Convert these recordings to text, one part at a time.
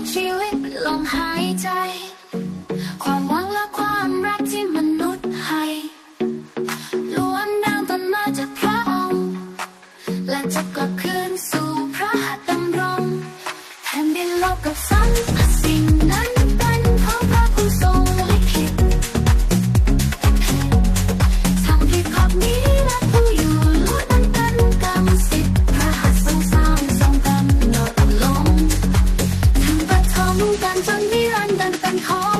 กชีวิตลมหายใจ home.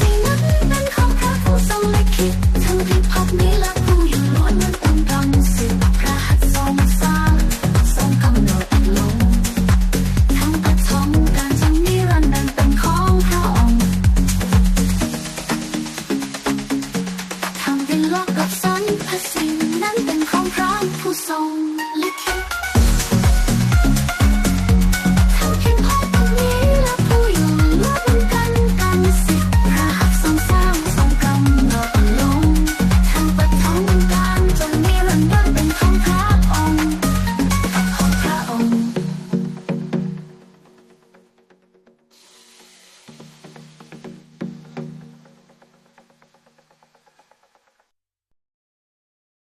Sing